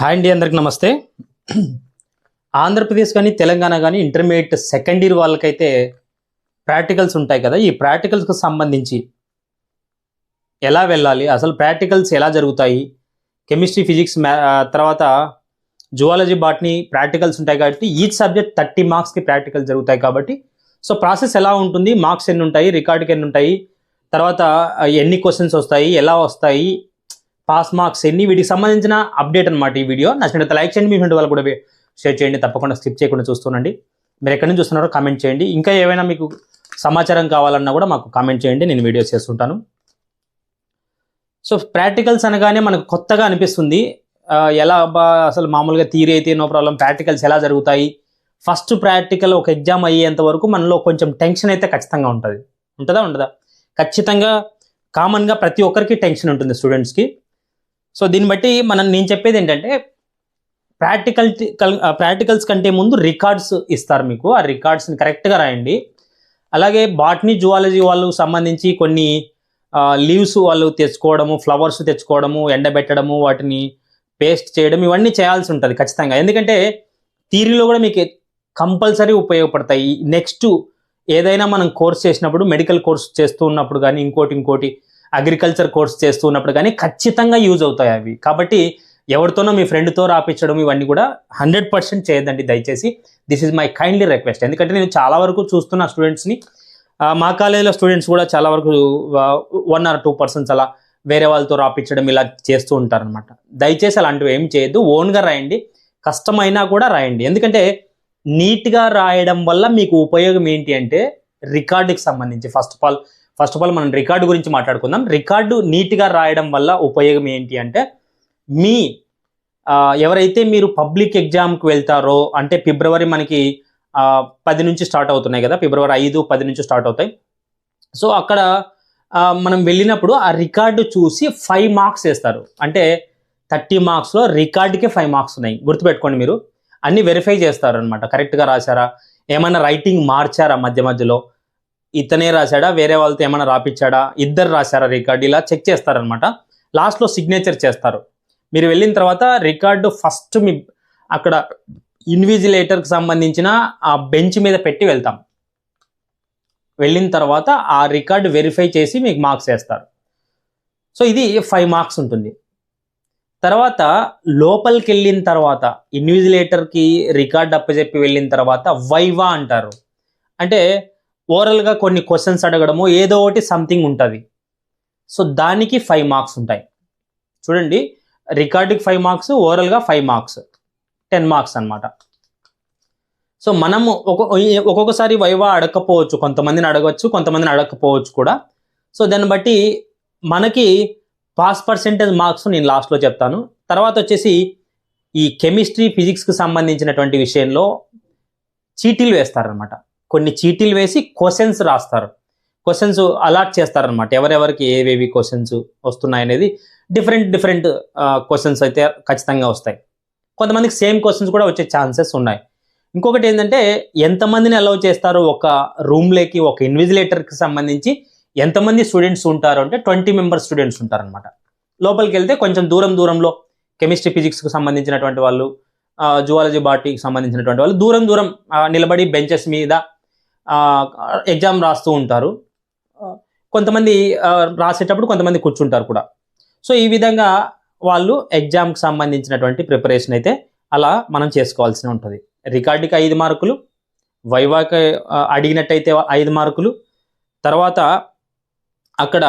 Hi అండి అందరికి నమస్తే. ఆంధ్రప్రదేశ్ కానీ తెలంగాణ కానీ ఇంటర్మీడియట్ సెకండ్ ఇయర్ వాళ్ళకైతే ప్రాక్టికల్స్ ఉంటాయి కదా. ఈ ప్రాక్టికల్స్కి సంబంధించి ఎలా వెళ్ళాలి? అసలు ప్రాక్టికల్స్ ఎలా జరుగుతాయి? కెమిస్ట్రీ ఫిజిక్స్ తర్వాత జువాలజీ బాట్ని ప్రాక్టికల్స్ ఉంటాయి కాబట్టి ఈచ్ సబ్జెక్ట్ థర్టీ మార్క్స్కి ప్రాక్టికల్ జరుగుతాయి కాబట్టి. సో ప్రాసెస్ ఎలా ఉంటుంది? మార్క్స్ ఎన్ని ఉంటాయి? రికార్డుకి ఎన్ని ఉంటాయి? తర్వాత ఎన్ని క్వశ్చన్స్ వస్తాయి? ఎలా వస్తాయి? పాస్ మార్క్స్ ఎన్ని? వీటికి సంబంధించిన అప్డేట్ అనమాట ఈ వీడియో. నచ్చినట్లయితే లైక్ చేయండి మీ ఫ్రెండ్ వాళ్ళు కూడా షేర్ చేయండి. తప్పకుండా స్కిప్ చేయకుండా చూస్తుండండి మీరు ఎక్కడి నుంచి చూస్తున్నారో కామెంట్ చేయండి. ఇంకా ఏమైనా మీకు సమాచారం కావాలన్నా కూడా మాకు కామెంట్ చేయండి. నేను వీడియోస్ చేస్తుంటాను. సో ప్రాక్టికల్స్ అనగానే మనకు కొత్తగా అనిపిస్తుంది. ఎలా అసలు మామూలుగా థియరీ అయితే నో ప్రాబ్లం. ప్రాక్టికల్స్ ఎలా జరుగుతాయి? ఫస్ట్ ప్రాక్టికల్ ఒక ఎగ్జామ్ అయ్యేంత వరకు మనలో కొంచెం టెన్షన్ అయితే ఖచ్చితంగా ఉంటుంది. ఉంటుందా? ఉండదా? ఖచ్చితంగా కామన్గా ప్రతి ఒక్కరికి టెన్షన్ ఉంటుంది స్టూడెంట్స్కి. సో దీన్ని బట్టి మనం నేను చెప్పేది ఏంటంటే ప్రాక్టికల్ ప్రాక్టికల్స్ కంటే ముందు రికార్డ్స్ ఇస్తారు మీకు. ఆ రికార్డ్స్ని కరెక్ట్గా రాయండి. అలాగే బాటనీ జువాలజీ వాళ్ళకు సంబంధించి కొన్ని లీవ్స్ వాళ్ళు తెచ్చుకోవడము ఫ్లవర్స్ తెచ్చుకోవడము ఎండబెట్టడము వాటిని పేస్ట్ చేయడం ఇవన్నీ చేయాల్సి ఉంటుంది ఖచ్చితంగా. ఎందుకంటే థీరీలో కూడా మీకు కంపల్సరీ ఉపయోగపడతాయి. నెక్స్ట్ ఏదైనా మనం కోర్స్ చేసినప్పుడు మెడికల్ కోర్స్ చేస్తూ ఉన్నప్పుడు కానీ ఇంకోటి ఇంకోటి అగ్రికల్చర్ కోర్స్ చేస్తూ ఉన్నప్పుడు కానీ ఖచ్చితంగా యూజ్ అవుతాయి అవి. కాబట్టి ఎవరితోనో మీ ఫ్రెండ్తో రాపించడం ఇవన్నీ కూడా హండ్రెడ్ పర్సెంట్ చేయదండి దయచేసి. This is my kindly request. ఎందుకంటే నేను చాలా వరకు చూస్తున్న స్టూడెంట్స్ని మా కాలేజీలో స్టూడెంట్స్ కూడా చాలా వరకు వన్ ఆర్ టూ పర్సన్స్ అలా వేరే వాళ్ళతో రాపించడం ఇలా చేస్తూ ఉంటారనమాట దయచేసి అలాంటివి ఏం చేయొద్దు. ఓన్గా రాయండి. కష్టమైనా కూడా రాయండి. ఎందుకంటే నీట్గా రాయడం వల్ల మీకు ఉపయోగం ఏంటి అంటే రికార్డుకి సంబంధించి. First of all first of all మనం రికార్డు గురించి మాట్లాడుకుందాం. రికార్డు నీట్గా రాయడం వల్ల ఉపయోగం ఏంటి అంటే మీ ఎవరైతే మీరు పబ్లిక్ ఎగ్జామ్కి వెళ్తారో అంటే ఫిబ్రవరి మనకి పది నుంచి స్టార్ట్ అవుతున్నాయి కదా ఫిబ్రవరి ఐదు పది నుంచి స్టార్ట్ అవుతాయి. సో అక్కడ మనం వెళ్ళినప్పుడు ఆ రికార్డు చూసి ఫైవ్ మార్క్స్ వేస్తారు. అంటే థర్టీ మార్క్స్లో రికార్డుకే ఫైవ్ మార్క్స్ ఉన్నాయి. గుర్తుపెట్టుకోండి మీరు. అన్ని వెరిఫై చేస్తారు అనమాట కరెక్ట్గా రాశారా? ఏమైనా రైటింగ్ మార్చారా మధ్య మధ్యలో? ఇతనే రాశాడా? వేరే వాళ్ళతో ఏమైనా రాపిచ్చాడా? ఇద్దరు రాశారా రికార్డు? ఇలా చెక్ చేస్తారనమాట లాస్ట్లో సిగ్నేచర్ చేస్తారు. మీరు వెళ్ళిన తర్వాత రికార్డు ఫస్ట్ మీ అక్కడ ఇన్విజిలేటర్కి సంబంధించిన ఆ బెంచ్ మీద పెట్టి వెళ్తాం. వెళ్ళిన తర్వాత ఆ రికార్డు వెరిఫై చేసి మీకు మార్క్స్ వేస్తారు. సో ఇది ఫైవ్ మార్క్స్ ఉంటుంది. తర్వాత లోపలికి వెళ్ళిన తర్వాత ఇన్విజిలేటర్కి రికార్డ్ అప్పచెప్పి వెళ్ళిన తర్వాత వైవా అంటారు. అంటే ఓవరాల్గా కొన్ని క్వశ్చన్స్ అడగడము ఏదో ఒకటి సంథింగ్ ఉంటుంది. సో దానికి ఫైవ్ మార్క్స్ ఉంటాయి. చూడండి రికార్డుకి ఫైవ్ మార్క్స్ ఓవరాల్గా ఫైవ్ మార్క్స్. టెన్ మార్క్స్ అనమాట సో మనము ఒక్కొక్కసారి వైవా అడగకపోవచ్చు కొంతమందిని అడగవచ్చు కొంతమందిని అడగకపోవచ్చు కూడా. సో దాన్ని బట్టి మనకి పాస్ పర్సెంటేజ్ మార్క్స్ నేను లాస్ట్లో చెప్తాను. తర్వాత వచ్చేసి ఈ కెమిస్ట్రీ ఫిజిక్స్కి సంబంధించినటువంటి విషయంలో చీటీలు వేస్తారనమాట కొన్ని చీటీలు వేసి క్వశ్చన్స్ రాస్తారు. క్వశ్చన్స్ అలాట్ చేస్తారనమాట ఎవరెవరికి ఏవేవి క్వశ్చన్స్ వస్తున్నాయనేది డిఫరెంట్ డిఫరెంట్ క్వశ్చన్స్ అయితే ఖచ్చితంగా వస్తాయి. కొంతమందికి సేమ్ క్వశ్చన్స్ కూడా వచ్చే ఛాన్సెస్ ఉన్నాయి. ఇంకొకటి ఏంటంటే ఎంతమందిని అలౌ చేస్తారో ఒక రూమ్లోకి ఒక ఇన్విజిలేటర్కి సంబంధించి ఎంతమంది స్టూడెంట్స్ ఉంటారు అంటే ట్వంటీ మెంబర్స్ స్టూడెంట్స్ ఉంటారనమాట లోపలికి వెళ్తే కొంచెం దూరం దూరంలో కెమిస్ట్రీ ఫిజిక్స్కి సంబంధించినటువంటి వాళ్ళు జువాలజీ బాటీకి సంబంధించినటువంటి వాళ్ళు దూరం దూరం నిలబడి బెంచెస్ మీద ఎగ్జామ్ రాస్తూ ఉంటారు. కొంతమంది రాసేటప్పుడు కొంతమంది కూర్చుంటారు కూడా. సో ఈ విధంగా వాళ్ళు ఎగ్జామ్కి సంబంధించినటువంటి ప్రిపరేషన్ అయితే అలా మనం చేసుకోవాల్సి ఉంటుంది. రికార్డుకి ఐదు మార్కులు వైవాకి అడిగినట్టయితే ఐదు మార్కులు తర్వాత అక్కడ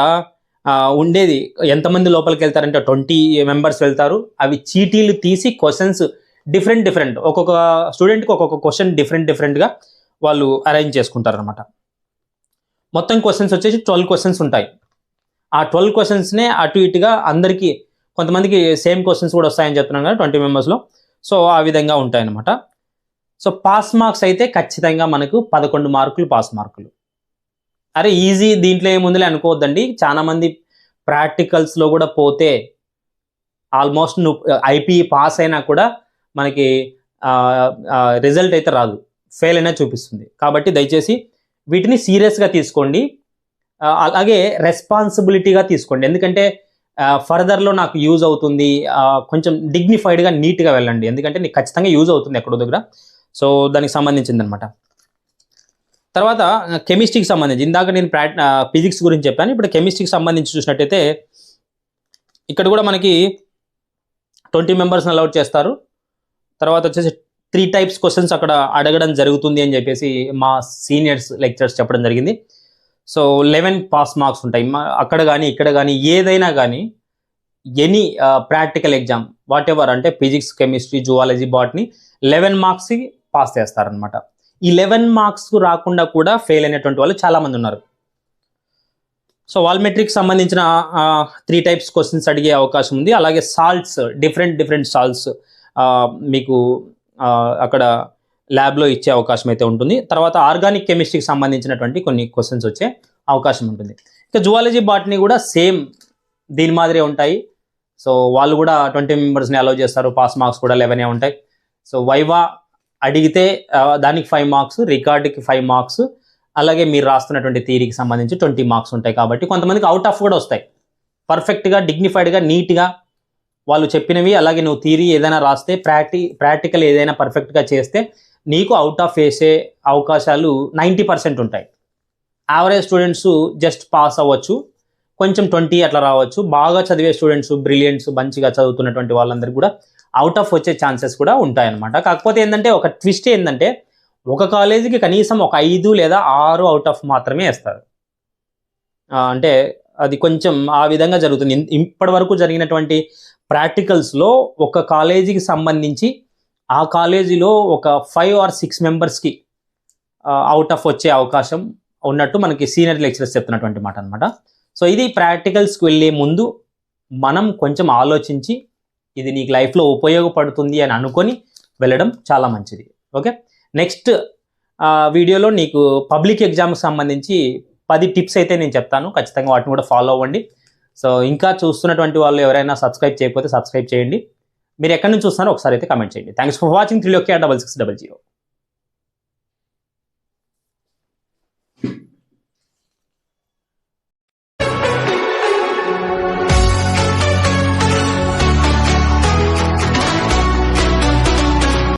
ఉండేది ఎంతమంది లోపలికి వెళ్తారంటే ట్వంటీ మెంబర్స్ వెళ్తారు. అవి చీటీలు తీసి క్వశ్చన్స్ డిఫరెంట్ డిఫరెంట్ ఒక్కొక్క స్టూడెంట్కి ఒక్కొక్క క్వశ్చన్ డిఫరెంట్ డిఫరెంట్గా వాళ్ళు అరేంజ్ చేసుకుంటారు అనమాట మొత్తం క్వశ్చన్స్ వచ్చేసి ట్వెల్వ్ క్వశ్చన్స్ ఉంటాయి. ఆ ట్వెల్వ్ క్వశ్చన్స్నే అటు ఇటుగా అందరికీ కొంతమందికి సేమ్ క్వశ్చన్స్ కూడా వస్తాయని చెప్తున్నాను కదా ట్వంటీ మెంబర్స్లో సో ఆ విధంగా ఉంటాయన్నమాట. సో పాస్ మార్క్స్ అయితే ఖచ్చితంగా మనకు పదకొండు మార్కులు పాస్ మార్కులు అరే ఈజీ దీంట్లో ఏముందిలే అనుకోవద్దండి. చాలామంది ప్రాక్టికల్స్లో కూడా పోతే ఆల్మోస్ట్ నువ్వు ఐపీఈ పాస్ అయినా కూడా మనకి రిజల్ట్ అయితే రాదు. ఫెయిల్ అయినా చూపిస్తుంది. కాబట్టి దయచేసి వీటిని సీరియస్గా తీసుకోండి. అలాగే రెస్పాన్సిబిలిటీగా తీసుకోండి. ఎందుకంటే ఫర్దర్లో నాకు యూజ్ అవుతుంది. కొంచెం డిగ్నిఫైడ్గా నీట్గా వెళ్ళండి. ఎందుకంటే నీకు ఖచ్చితంగా యూజ్ అవుతుంది ఎక్కడో దగ్గర. సో దానికి సంబంధించింది అనమాట తర్వాత కెమిస్ట్రీకి సంబంధించి ఇందాక నేను ప్రా ఫిజిక్స్ గురించి చెప్పాను. ఇప్పుడు కెమిస్ట్రీకి సంబంధించి చూసినట్టయితే ఇక్కడ కూడా మనకి ట్వంటీ మెంబర్స్ని అలౌట్ చేస్తారు. తర్వాత వచ్చేసి త్రీ టైప్స్ క్వశ్చన్స్ అక్కడ అడగడం జరుగుతుంది అని చెప్పేసి మా సీనియర్స్ లెక్చర్స్ చెప్పడం జరిగింది. సో లెవెన్ పాస్ మార్క్స్ ఉంటాయి. మా- అక్కడ కానీ ఇక్కడ కానీ ఏదైనా కానీ any practical exam whatever అంటే physics chemistry zoology botany eleven మార్క్స్కి పాస్ చేస్తారనమాట ఈ లెవెన్ మార్క్స్ రాకుండా కూడా ఫెయిల్ అయినటువంటి వాళ్ళు చాలామంది ఉన్నారు. సో వాల్మెట్రిక్ సంబంధించిన త్రీ టైప్స్ క్వశ్చన్స్ అడిగే అవకాశం ఉంది. అలాగే సాల్ట్స్ డిఫరెంట్ డిఫరెంట్ సాల్ట్స్ మీకు అక్కడ ల్యాబ్లో ఇచ్చే అవకాశం అయితే ఉంటుంది. తర్వాత ఆర్గానిక్ కెమిస్ట్రీకి సంబంధించినటువంటి కొన్ని క్వశ్చన్స్ వచ్చే అవకాశం ఉంటుంది. ఇక జువాలజీ బాటిని కూడా సేమ్ దీని మాదిరే ఉంటాయి. సో వాళ్ళు కూడా ట్వంటీ మెంబర్స్ని అలౌ చేస్తారు. పాస్ మార్క్స్ కూడా లెవెనే ఉంటాయి. సో వైవా అడిగితే దానికి ఫైవ్ మార్క్స్ రికార్డుకి ఫైవ్ మార్క్స్ అలాగే మీరు రాస్తున్నటువంటి థీరీకి సంబంధించి ట్వంటీ మార్క్స్ ఉంటాయి కాబట్టి కొంతమందికి అవుట్ ఆఫ్ కూడా వస్తాయి. పర్ఫెక్ట్గా డిగ్నిఫైడ్గా నీట్గా వాళ్ళు చెప్పినవి అలాగే నువ్వు థీరీ ఏదైనా రాస్తే ప్రాక్టి ప్రాక్టికల్ ఏదైనా పర్ఫెక్ట్గా చేస్తే నీకు అవుట్ ఆఫ్ వేసే అవకాశాలు నైంటీ పర్సెంట్ ఉంటాయి. యావరేజ్ స్టూడెంట్స్ జస్ట్ పాస్ అవ్వచ్చు. కొంచెం ట్వంటీ అట్లా రావచ్చు. బాగా చదివే స్టూడెంట్స్ బ్రిలియంట్స్ మంచిగా చదువుతున్నటువంటి వాళ్ళందరికీ కూడా అవుట్ ఆఫ్ వచ్చే ఛాన్సెస్ కూడా ఉంటాయన్నమాట. కాకపోతే ఏంటంటే ఒక ట్విస్ట్ ఏంటంటే ఒక కాలేజీకి కనీసం ఒక ఐదు లేదా ఆరు అవుట్ ఆఫ్ మాత్రమే వేస్తారు. అంటే అది కొంచెం ఆ విధంగా జరుగుతుంది. ఇప్పటి వరకు జరిగినటువంటి ప్రాక్టికల్స్లో ఒక కాలేజీకి సంబంధించి ఆ కాలేజీలో ఒక ఫైవ్ ఆర్ సిక్స్ మెంబర్స్కి అవుట్ ఆఫ్ వచ్చే అవకాశం ఉన్నట్టు మనకి సీనియర్ లెక్చరర్స్ చెప్తున్నటువంటి మాట అనమాట సో ఇది ప్రాక్టికల్స్కి వెళ్ళే ముందు మనం కొంచెం ఆలోచించి ఇది నీకు లైఫ్లో ఉపయోగపడుతుంది అని అనుకొని వెళ్ళడం చాలా మంచిది. ఓకే? నెక్స్ట్ వీడియోలో నీకు పబ్లిక్ ఎగ్జామ్కి సంబంధించి పది టిప్స్ అయితే నేను చెప్తాను. ఖచ్చితంగా వాటిని కూడా ఫాలో అవ్వండి. సో ఇంకా చూస్తున్నటువంటి వాళ్ళు ఎవరైనా సబ్స్క్రైబ్ చేయకపోతే సబ్స్క్రైబ్ చేయండి. మీరు ఎక్కడి నుంచి చూస్తారో ఒకసారి అయితే కమెంట్ చేయండి. Thanks for watching three okay double six double zero